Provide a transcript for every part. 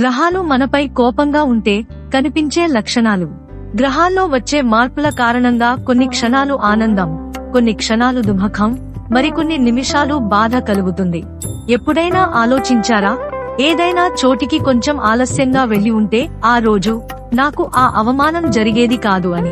గ్రహాలు మనపై కోపంగా ఉంటే కనిపించే లక్షణాలు. గ్రహాల్లో వచ్చే మార్పుల కారణంగా కొన్ని క్షణాలు ఆనందం కొన్ని క్షణాలు దుమఖం మరికొన్ని నిమిషాలు బాధ కలుగుతుంది. ఎప్పుడైనా ఆలోచించారా? ఏదైనా చోటికి కొంచెం ఆలస్యంగా వెళ్ళి ఉంటే ఆ రోజు నాకు ఆ అవమానం జరిగేది కాదు అని.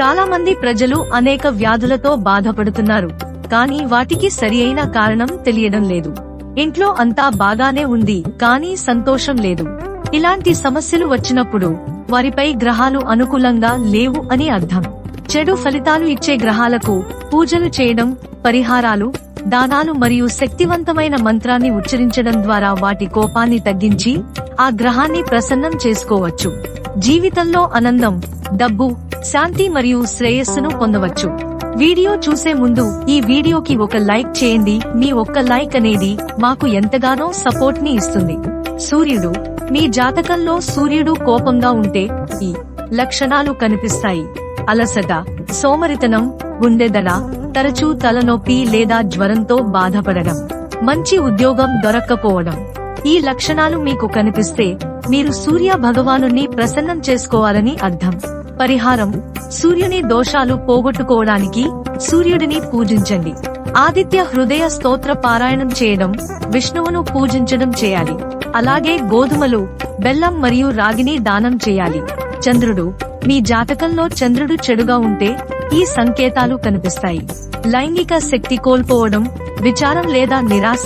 చాలా మంది ప్రజలు అనేక వ్యాధులతో బాధపడుతున్నారు కానీ వాటికి సరి అయిన కారణం తెలియడం లేదు. ఇంట్లో అంతా బాగానే ఉంది కానీ సంతోషం లేదు. ఇలాంటి సమస్యలు వచ్చినప్పుడు వారిపై గ్రహాలు అనుకూలంగా లేవు అని అర్థం. చెడు ఫలితాలు ఇచ్చే గ్రహాలకు పూజలు చేయడం పరిహారాలు దానాలు మరియు శక్తివంతమైన మంత్రాన్ని ఉచ్చరించడం ద్వారా వాటి కోపాన్ని తగ్గించి ఆ గ్రహాన్ని ప్రసన్నం చేసుకోవచ్చు. జీవితంలో ఆనందం డబ్బు శాంతి మరియు శ్రేయస్సును పొందవచ్చు. వీడియో చూసే ముందు ఈ వీడియోకి ఒక లైక్ చేయండి. మీ ఒక్క లైక్ అనేది మాకు ఎంతగానో సపోర్ట్ని ఇస్తుంది. సూర్యుడు మీ జాతకంలో సూర్యుడు కోపంగా ఉంటే ఈ లక్షణాలు కనిపిస్తాయి. అలసట సోమరితనం గుండెదడ తరచూ తలనొప్పి లేదా జ్వరంతో బాధపడడం మంచి ఉద్యోగం దొరక్కపోవడం. ఈ లక్షణాలు మీకు కనిపిస్తే మీరు సూర్య భగవాను ప్రసన్నం చేసుకోవాలని అర్థం. పరిహారం సూర్యుని దోషాలు పోగొట్టుకోవడానికి సూర్యుడిని పూజించండి. ఆదిత్య హృదయ స్తోత్ర పారాయణం చేయడం విష్ణువును పూజించడం చేయాలి. అలాగే గోధుమలు బెల్లం మరియు రాగిని దానం చేయాలి. చంద్రుడు మీ జాతకంలో చంద్రుడు చెడుగా ఉంటే ఈ సంకేతాలు కనిపిస్తాయి. లైంగిక శక్తి కోల్పోవడం విచారం లేదా నిరాశ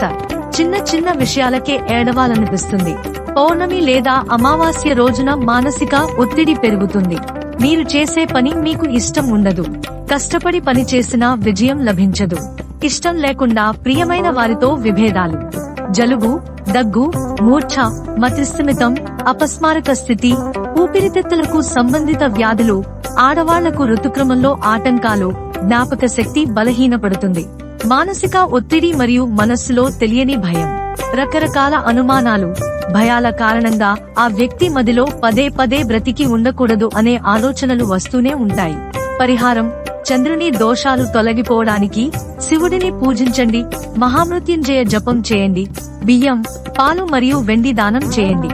చిన్న చిన్న విషయాలకే ఏడవాలనిపిస్తుంది. పౌర్ణమి లేదా అమావాస్య రోజున మానసిక ఒత్తిడి పెరుగుతుంది. మీరు చేసే పని మీకు ఇష్టం ఉండదు. కష్టపడి పని చేసినా విజయం లభించదు. ఇష్టం లేకుండా ప్రియమైన వారితో విభేదాలు. జలుబు దగ్గు మూర్ఛ మతిస్థిమితం అపస్మారక స్థితి ఊపిరితిత్తులకు సంబంధిత వ్యాధులు ఆడవాళ్ళకు ఋతుక్రమంలో ఆటంకాలు జ్ఞాపక శక్తి బలహీనపడుతుంది. మానసిక ఒత్తిడి మరియు మనస్సులో తెలియని భయం. రకరకాల అనుమానాలు. భయాల కారణంగా ఆ వ్యక్తి మదిలో పదే పదే బ్రతికి ఉండకూడదు అనే ఆలోచనలు వస్తూనే ఉంటాయి. పరిహారం చంద్రుని దోషాలు తొలగిపోవడానికి శివుడిని పూజించండి మహామృత్యుంజయ జపం చేయండి బియ్యం పాలు మరియు వెండి దానం చేయండి.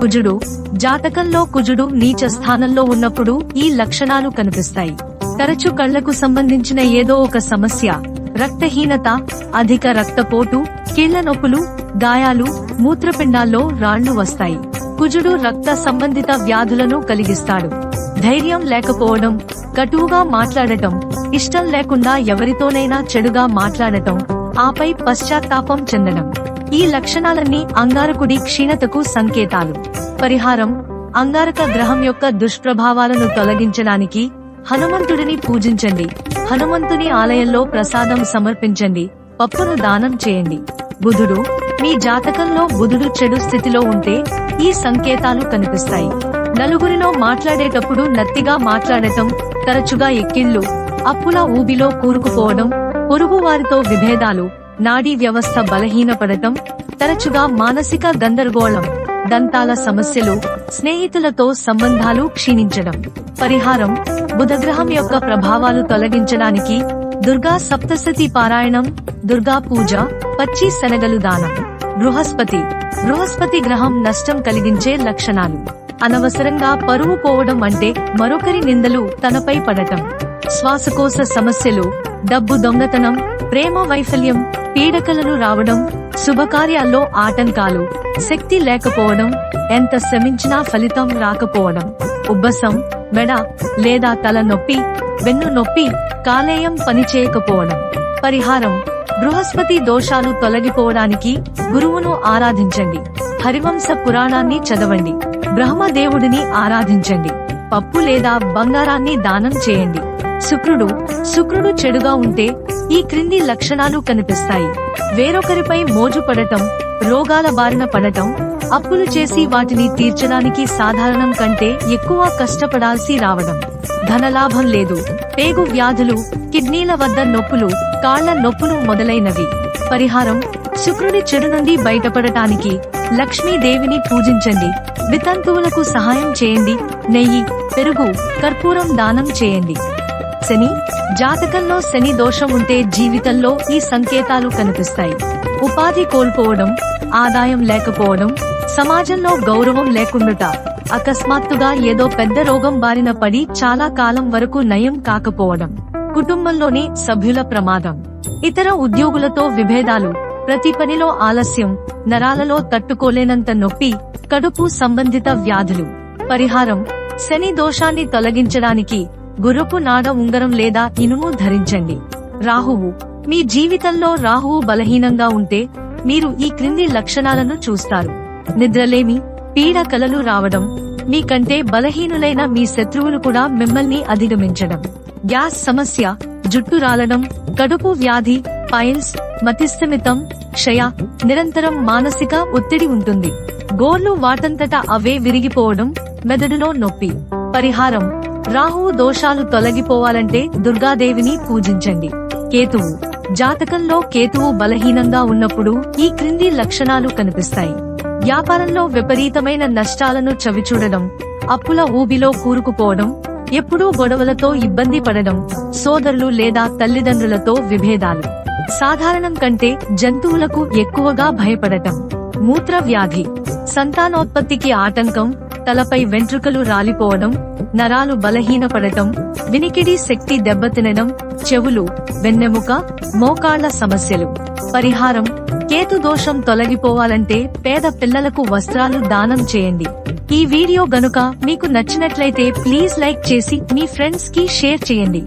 కుజుడు జాతకంలో కుజుడు నీచ స్థానంలో ఉన్నప్పుడు ఈ లక్షణాలు కనిపిస్తాయి. తరచు కళ్ళకు సంబంధించిన ఏదో ఒక సమస్య రక్తహీనత అధిక రక్తపోటు కీళ్ళ నొప్పులు గాయాలు మూత్రపిండాల్లో రాళ్ళు వస్తాయి. కుజుడు రక్త సంబంధిత వ్యాధులను కలిగిస్తాడు. ధైర్యం లేకపోవడం కటువుగా మాట్లాడటం ఇష్టం లేకుండా ఎవరితోనైనా చెడుగా మాట్లాడటం ఆపై పశ్చాత్తాపం చెందడం. ఈ లక్షణాలన్నీ అంగారకుడి క్షీణతకు సంకేతాలు. పరిహారం అంగారక గ్రహం యొక్క దుష్ప్రభావాలను తొలగించడానికి హనుమంతుడిని పూజించండి. హనుమంతుని ఆలయంలో ప్రసాదం సమర్పించండి. పప్పును దానం చేయండి. బుధుడు మీ జాతకంలో బుధుడు చెడు స్థితిలో ఉంటే ఈ సంకేతాలు కనిపిస్తాయి. నలుగురిలో మాట్లాడేటప్పుడు నత్తిగా మాట్లాడటం తరచుగా ఎక్కిళ్ళు అప్పుల ఊబిలో కూరుకుపోవడం పొరుగువారితో విభేదాలు నాడీ వ్యవస్థ బలహీనపడటం తరచుగా మానసిక గందరగోళం దంతాల సమస్యలు స్నేహితులతో సంబంధాలు క్షీణించడం. పరిహారం బుధగ్రహం యొక్క ప్రభావాలు తొలగించడానికి దుర్గా సప్తశతి పారాయణం దుర్గా పూజ పచ్చి శనగలు దానం. బృహస్పతి బృహస్పతి గ్రహం నష్టం కలిగించే లక్షణాలు. అనవసరంగా పరువు పోవడం అంటే మరొకరి నిందలు తనపై పడటం. శ్వాసకోశ సమస్యలు డబ్బు దొంగతనం ప్రేమ వైఫల్యం పీడకలను రావడం శుభకార్యాల్లో ఆటంకాలు శక్తి లేకపోవడం ఎంత శ్రమించినా ఫలితం రాకపోవడం. ఉబ్బసం మెడ లేదా తల నొప్పి వెన్ను నొప్పి కాలేయం పనిచేయకపోవడం. పరిహారం బృహస్పతి దోషాలు తొలగిపోవడానికి గురువును ఆరాధించండి. హరివంశ పురాణాన్ని చదవండి. బ్రహ్మదేవుడిని ఆరాధించండి. పప్పు లేదా బంగారాన్ని దానం చేయండి. శుక్రుడు శుక్రుడు చెడుగా ఉంటే ఈ క్రింది లక్షణాలు కనిపిస్తాయి. వేరొకరిపై మోజు పడటం రోగాల బారిన పడటం అప్పులు చేసి వాటిని తీర్చడానికి సాధారణం కంటే ఎక్కువ కష్టపడాల్సి రావడం. ధనలాభం లేదు. పేగు వ్యాధులు కిడ్నీల వద్ద నొప్పులు కాళ్ళ నొప్పులు మొదలైనవి. పరిహారం శుక్రుడి చెడు నుండి బయటపడటానికి లక్ష్మీదేవిని పూజించండి. వితంతువులకు సహాయం చేయండి. నెయ్యి పెరుగు కర్పూరం దానం చేయండి. శని జాతకంలో శని దోషం ఉంటే జీవితంలో ఈ సంకేతాలు కనిపిస్తాయి. ఉపాధి కోల్పోవడం ఆదాయం లేకపోవడం సమాజంలో గౌరవం లేకుండుట అకస్మాత్తుగా ఏదో పెద్ద రోగం బారిన పడి చాలా కాలం వరకు నయం కాకపోవడం కుటుంబంలోని సభ్యుల ప్రమాదం ఇతర ఉద్యోగులతో విభేదాలు ప్రతి పనిలో ఆలస్యం నరాలలో తట్టుకోలేనంత నొప్పి కడుపు సంబంధిత వ్యాధులు. పరిహారం శని దోషాన్ని తొలగించడానికి గుర్రపు నాడ ఉంగరం లేదా ఇనుము ధరించండి. రాహువు మీ జీవితంలో రాహువు బలహీనంగా ఉంటే మీరు ఈ క్రింది లక్షణాలను చూస్తారు. నిద్రలేమి పీడ కలలు రావడం మీకంటే బలహీనులైన మీ శత్రువులు కూడా మిమ్మల్ని అధిగమించడం. గ్యాస్ సమస్య జుట్టు రాలడం కడుపు వ్యాధి పైల్స్ మతిస్థమితం క్షయ నిరంతరం మానసిక ఒత్తిడి ఉంటుంది. గోర్లు వాటంతట అవే విరిగిపోవడం మెదడులో నొప్పి. పరిహారం రాహువు దోషాలు తొలగిపోవాలంటే దుర్గాదేవిని పూజించండి. కేతువు జాతకంలో కేతువు బలహీనంగా ఉన్నప్పుడు ఈ క్రింది లక్షణాలు కనిపిస్తాయి. వ్యాపారంలో విపరీతమైన నష్టాలను చవిచూడడం అప్పుల ఊబిలో కూరుకుపోవడం ఎప్పుడూ గొడవలతో ఇబ్బంది పడడం సోదరులు లేదా తల్లిదండ్రులతో విభేదాలు. సాధారణం కంటే జంతువులకు ఎక్కువగా భయపడటం. మూత్ర వ్యాధి. సంతానోత్పత్తికి ఆటంకం తలపై వెంట్రుకలు రాలిపోవడం నరాలు బలహీనపడటం వినికిడి శక్తి దెబ్బతినడం చెవులు వెన్నెముక మోకాళ్ళ సమస్యలు. పరిహారం. కేతు దోషం తొలగిపోవాలంటే పేద పిల్లలకు వస్త్రాలు దానం చేయండి. ఈ వీడియో గనుక మీకు నచ్చినట్లయితే ప్లీజ్ లైక్ చేసి మీ ఫ్రెండ్స్కి షేర్ చేయండి.